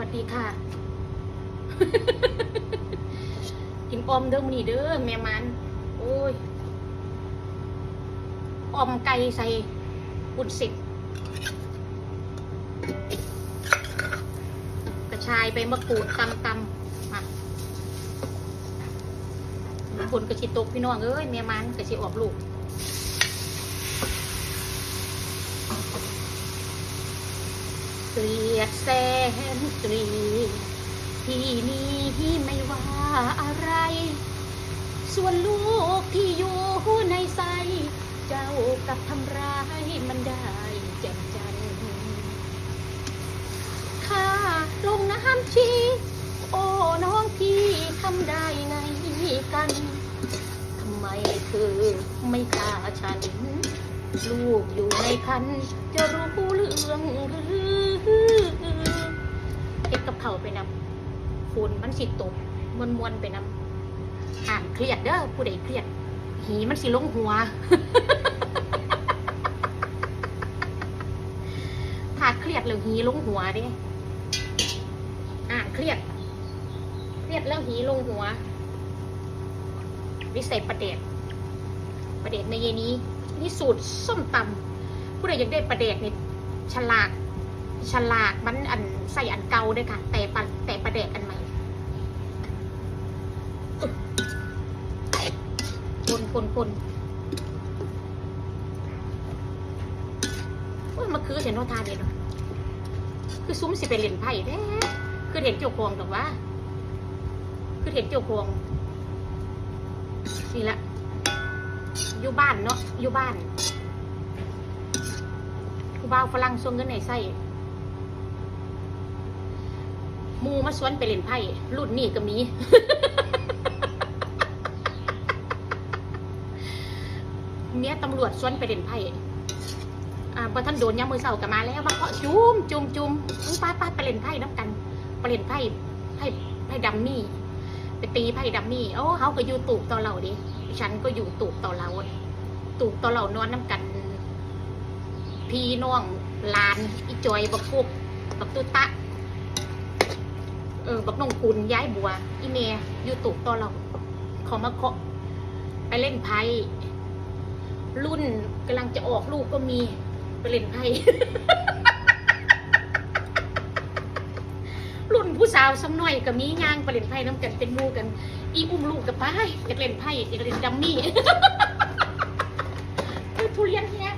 วัสดีค่ะ กินออมเด้อมือนี้เด้อแม่มันโอ้ยออมไก่ใส่บุญสิบกระชายไปมะกรูดตำตำมาผลกระชิตกพี่น้องเอ้ยแม่มันกระชิออกลูก กลียดแสนตรี ที่นี้ไม่ว่าอะไร ส่วนลูกที่อยู่ในไสเจ้ากับทำร้ายมันได้แจ่มจันข้าลงน้ำชีโอ้น้องพี่ทำได้ไงกัน ทำไมเธอไม่ฆ่าฉัน ลูกอยู่ในคันจะรู้เรื่องหรือเก็บกับเขาไปนำฝนมันสิตกมวนมวนๆไปนำห่างเครียดเด้อผู้ใดเครียด หีมันสิลงหัวถ้าเครียดแล้วหีลงหัวเด้อ่านเครียด เครียดแล้วหีลงหัววิเศษประเด็ดประเด็ดในเยนี้ นี่สูตรส้มตำผู้ใดอยากได้ประเดกนี่ฉลากฉลากมันอันใส่อันเก่าด้วยค่ะ แต่ปะแต่ประเดกอันใหม่คนคนคนโอ้ยมาคือเห็นโนทานเด็ดคือซุ้มสิไปเล่นไพ่แท้คือเห็นเจ้าของแต่ว่า คือเห็นเจ้าของนี่ละ อยู่บ้านเนาะอยู่บ้านกูบ่าวฝรั่งส่งเงินในไส้หมูมาสวนไปเล่นไพ่รุ่นนี้ก็มีเมียตำรวจสวนไปเล่นไพ่อ่าพอท่านโดนยามมือเสากับมาแล้วมาเคาะจุมจุมจุมมึงป้าป้าไปเล่นไพ่น้ำกันไปเล่นไพ่ไพ่ไพ่ดัมมี่ไปตีไพ่ดัมมี่โอ้เขาก็ยูตูบต่อเราดิ ฉันก็อยู่ตูบต่อเราตูบต่อเรานอนน้ำกัน พี่น้องลานอีจอยบักฟุกบักตุตะ เออบักน้องกุลย้ายบัว อีเมียอยู่ตูบต่อเราขามาเคาะไปเล่นไพ่รุ่นกำลังจะออกลูกก็มีไปเล่นไพ่รุ่นผู้สาวซ้ำน้อยก็มีย่างไปเล่นไพ่น้ำกันเป็นมูกัน อีอุ้มลูกกับป้ายอยากเล่นไพ่อยากเล่นดัมมี่เออทุเรียนเนี่ย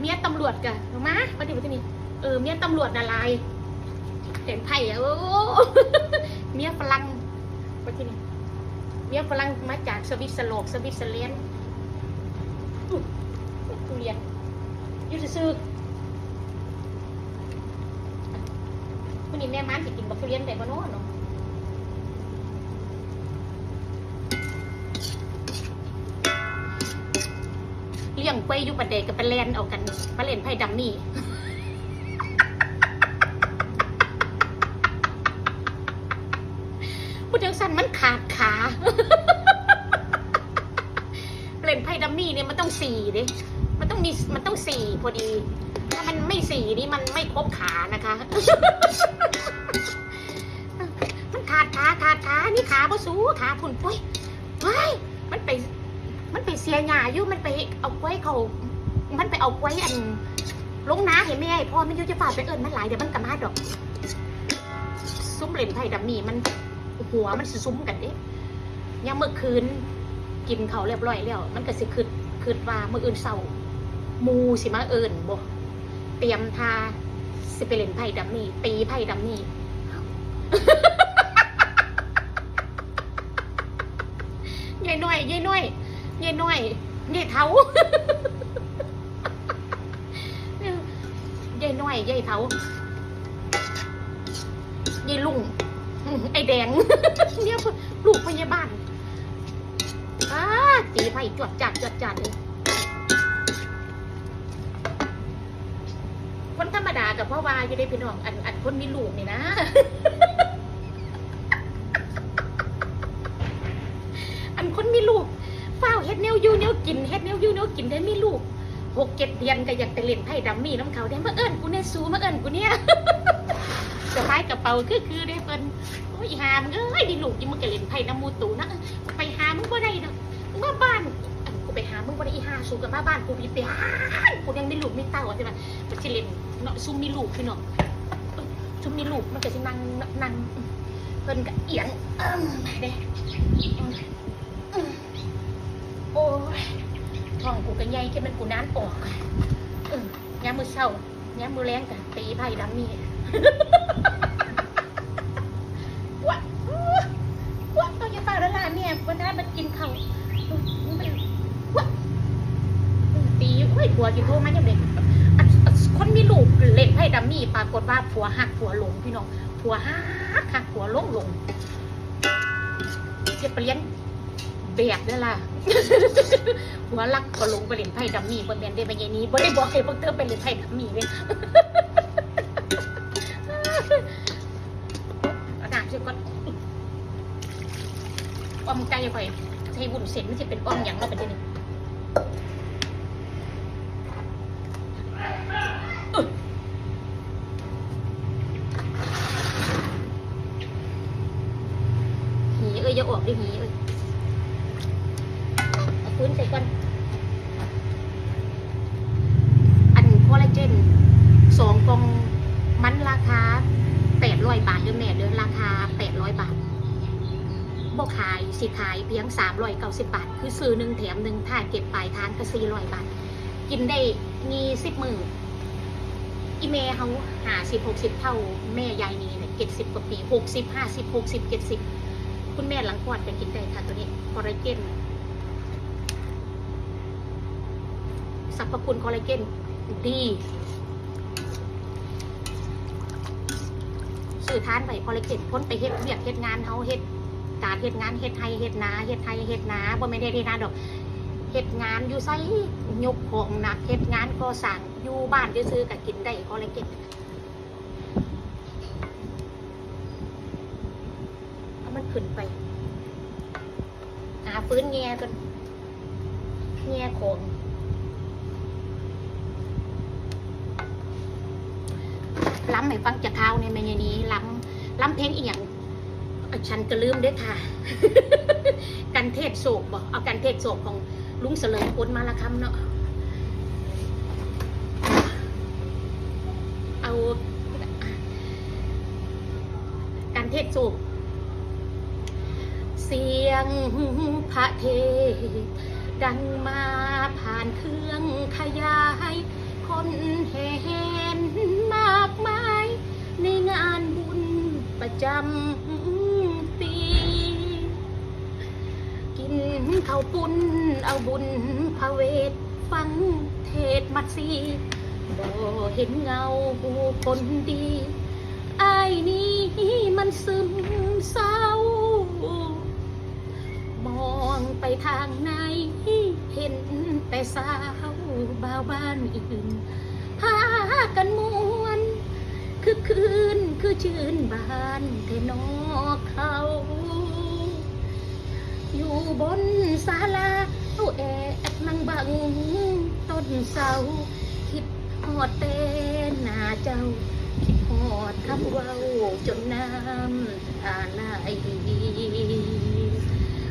เมียตำรวจกะมาประเดี๋ยวนี้เออเมียตำรวจนาลายเล่นไพ่อะโอ้เมียฝรั่งประเดี๋ยวนี้เมียฝรั่งมาจากสวิตเซอร์แลนด์สวิตเซอร์แลนด์ทุเรียนยูซื้อๆวันนี้แม่มันสิกินบักทุเรียนได้บ่เนาะเนาะ เลี้ยงไปอยู่ประเดกกับไปแลนเอากันมาเล่นไพ่ดัมมี่พูดจังสันมันขาดขาเล่นไพ่ดัมมี่เนี่ยมันต้องสี่ดิมันต้องมีมันต้องสี่พอดี ถ้ามันไม่สี่นี่มันไม่ครบขานะคะมันขาดขาขาดขานี่ขาพ่สูขาพุ่นปุ้ยเฮ้ยมันไป มันไปเสียหญ้าอยู่มันไปเอาไว้เขา มันไปเอาไว้อันลงน้าเห็นไหมไอ้พ่อมันยุ่จะฝ่าไปเอิญมันหลายเดี๋ยวมันกระมาดอกซุ้มเล่นไผ่ดำนี่มันหัวมันสิซุ้มกันเด้ยังเมื่อคืนกินเขาเรียบร้อยแล้วมันก็สิคืดคืดว่าเมื่ออื่นเศร้ามูสิมาเอิญบ่เตรียมทาสิไปเล่นไผ่ดำนี่ตีไผ่ดำนี่ยายน้อยยายน้อย ยายน้อยยายเท้ายายน้อยยายเท้ายายลุงอื้อไอแดงเนี่ยลูกพยาบาลอ้าตีไผ่จวดจัดจวดจัดเลยคนธรรมดากับพ่อวายจะได้พี่น้องอันอันคนมีลูกนี่นะ ดแนวยู่แนวกินเฮ็ดแนวยู่แนวกินได้มีลูกหกเจ็ดเดือนก็อยากไปเล่นไพ่ดัมมี่น้ำเขาได้มาเอิญกูเนี่ยสูมาเอิญกูเนี่ยสะพายกระเป๋าคือคือได้เพิ่นโอ้ยหามเอ้ยดิลูกยิ่งมึงก็เล่นไพ่น้ำมูตูนะไปหามึงบ่ได้ดอกมึงมาบ้านกูไปหามึงบ่ได้อีหาสูกับมาบ้านกูพี่ไปหากูยังไม่ลูกไม่เต้าใช่ไหมมันสิเล่นเนาะซุมมีลูกพี่น้องเอ้ยซุ่มมีลูกมันก็สินั่งนั่งเพิ่นก็เอียงเอิ่มไปเด้ โอ้ยท้องกูก็ใหญ่แค่มันกูน้านออกเออยมมื้อเช้ายามมื้อแลงก็ตีไพ่ดำนี่วะวะต้องจะเปล่าแล้วล่ะเนี่ยวันนั้นมันกินเขาวะตีโอ้ยผัวกินโทษมาอย่างเด็กคนมีลูกเล่นไพ่ดัมมี่ปรากฏว่าผัวหักผัวหลงพี่น้องผัวหักหักผัวหลงหลงจะเปลี่ยน แบบนั่นล่ะผัวรักก็ลงไปเล่นไพ่ดัมมี่บนแมนเดนไปยัยนี้บ่ได้บอกให้พวกเธอไปเล่นไพ่ดัมมี่เลยเอาน้ำช่วยก่อนออมไก่ไปใช้บุญเสร็จไมันจะเป็นอ้อมอย่างเราเป็นจะนี่อึ๊ะหีเอ้ยอย่าออกด้หี อยบาทเดือนแม่เดือนราคาแปดร้อยบาทบ่ขายสิขายเพียงสามร้อยเก้าสิบบาท คือซื้อหนึ่งแถมหนึ่งถ้าเก็บปลายทางก็สี่ร้อยบาท กินได้มีสิบมืออีเมเขาหาสิบหกสิบเท่าแม่ยายนี้เนี่ยเจ็ดสิบกว่าปีหกสิบห้าสิบหกสิบเจ็ดสิบคุณแม่หลังคลอดก็กินได้ค่ะตัวนี้คอลลาเจนสรรพคุณคอลลาเจนดี สื่อทานไปคอเลกเจนพ้นไปเฮ็ดเวียกเฮ็ดงานเฮาเฮ็ดการเฮ็ดงานเฮ็ดไทยเฮ็ดนาเฮ็ดไทยเฮ็ดนาบ่แม่นได้เฮ็ดนาดอกเฮ็ดงานอยู่ไสยกของหนักเฮ็ดงานก่อสร้างอยู่บ้านซื่อๆก็กินได้คอเลกเจนเอามันขึ้นไปหาฟื้นแง่กันแง่ของ ล้ำให้ฟังจากข่าในแม่ยายนี้ล้ำล้ำเพลงอีหยังฉันก็ลืมด้วยค่ะ กันเทศโศกบอกเอากันเทศโศกของลุงเสลิมพลมาละคำเนาะเอาการเทศโศกเสียงพระเทศดังมาผ่านเครื่องขยาย คนแห่แหนากมาย ในงานบุญประจำปี กินข้าวปุ้นเอาบุญพระเวทฟังเทศมัดซีบ่เห็นเงาผู้คนดีไอายนี้มันซึมเศร้ามองไปทางไหนเห็นแต่สาวบ่าวบ้านอื่นพากันมัว คือคืนคือชื่นบานเทนอกเขา อยู่บนศาลาเอาแอบนั่งบังต้นเสา คิดหอดเต้นหน้าเจ้า คิดหอดคำเว้าจนน้ำตาไหล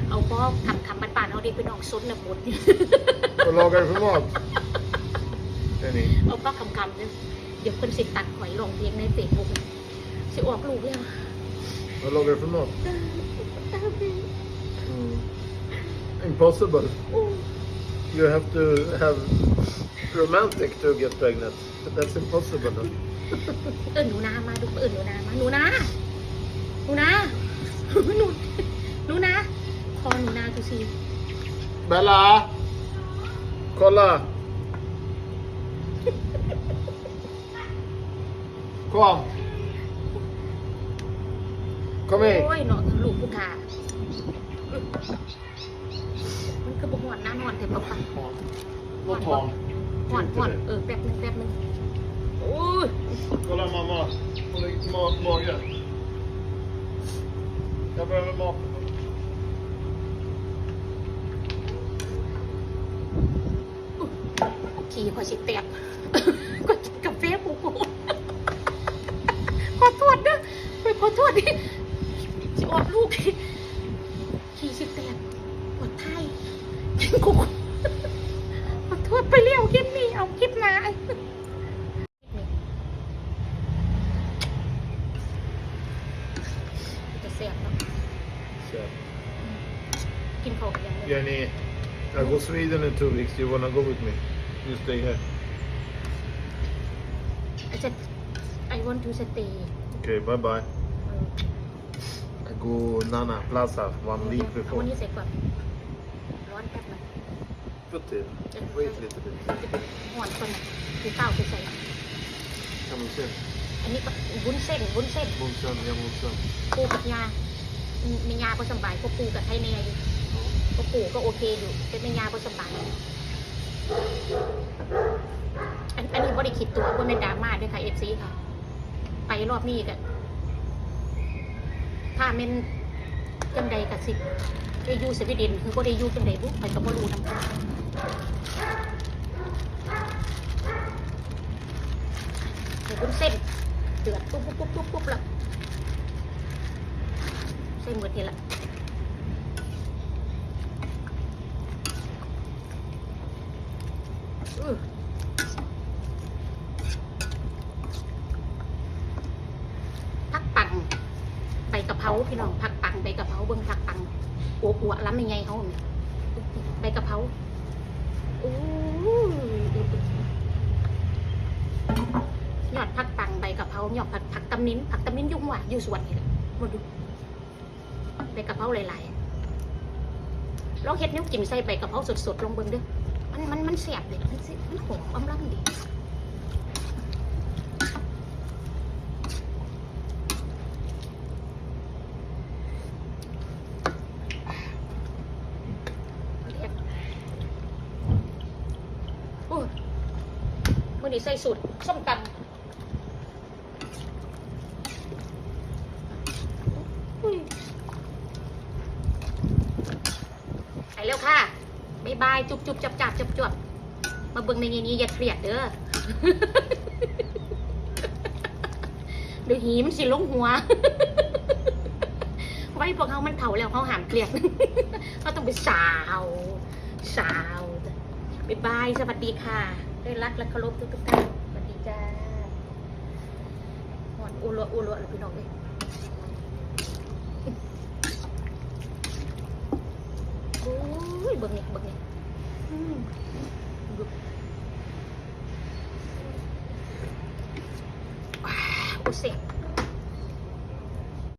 เอาพ่อคำคำบ้านๆเอาเด็กไปนองซนนะหมด Vad lagar du för mat? Jenny? เอาก็คำคำๆเนี่ย เดี๋ยวคนสิตัดหอยลงเพลงในเฟซบุ๊กสิออกลูกแล้ว Vad lagar du för mat? Mm. Impossible. You have to have romantic to get pregnant. But that's impossible. เออหนูนามาดูเออหนูนามาหนูนาหนูนาหนูหนูนาคอหนูนาดูสิ Bella! Kolla! Kom! Kom โอ้ hit! ยเนาะลูกผู้ขามันคือบุกหวนน้ำหวนเถอะปะปะ Vad tar หวนหวนเออแป๊บนึงแป๊บนึงโอ้ย Kolla mamma. Hon har ma- mage. Jag behöver mat. ขี่คอยสิแตก ก็กินกาแฟกูกูขอโทษนะ ษสิออกลูกขี่สิแตกปวดไทยกินกุกขอโทษไปเลี้ยวคลิปนี้เอาคลิปหนาจะเสียบเนาะ So, กินข้าวกันยังไง Jenny, I go Sweden in two weeks. You wanna go with me? You stay here. I said I want to stay Okay, bye bye. เออ I go Nana Plaza one week เอาวัน before. นี้เสร็จก่อนร้อนแป๊บนึง Put it. Wait a little bit. จะเป็นห่อนคนน่ะคือเต้าคือใส่ Kan vi se? อันนี้ก็วุ้นเส้นวุ้นเส้น Monsen, ja monsen. ปูกับยามียาก็สบายก็ปูกับไทยแน่อยู่ก็ปูก็โอเคอยู่แต่ไม่ยาก็สบายอันอันนี้บริคิดตัวว่าเป็นดราม่าด้วยค่ะเอฟซีค่ะ ไปรอบนี้กัน ถ้าเมนจังใดกับสิได้ยูสวีเดนคือก็ได้อยูจังใดบุ๊ไปก็บ่รู้นำกันใส่วุ้นเส้นเดือดปุ๊บปุ๊บปุ๊บปุ๊บปุ๊บล้วใส่หมดนี่ละอือผักปังใบกะ เพราพี่น้องผักปังใบกะเพราเบิ่งผักปังอวบๆล้ำยังไงเขาเนี่ยใบกะเพราอู้ยยอดผักปังใบกะเพรายอดผักผักตำนิ้นผักตำนิ้นยุ่งว่ะอยู่สวนนี่แหละมาดูใบกะเพราหลายๆลองเฮ็ดนิ้วกินใส่ใบกะเพราสดๆลงเบิ่งเด้อมันมันมันแสบเลยมันสิมันหอมอมล้ำดีโอ้ยมื่อนี้ใส่สูตรส้มตำอุ้ยไปแล้วค่ะบายบายจุบจุบจับจับจับจับมาเบิ่งในนี้อย่าเครียดเด้อเดี๋ยวหีมนสิลงหัว ไว้พวกเขามันเถ่าแล้วเขาหามเครียดเขาต้องไปสาว สาวบายบาย สวัสดีค่ะ ด้วยรักและเคารพทุกๆท่านสวัสดีจ้าหอนอุลวอุลวพี่น้องเลยโอ้ยเบิ่งนี่เบิ่งนี่อืมดูว้าวเสีย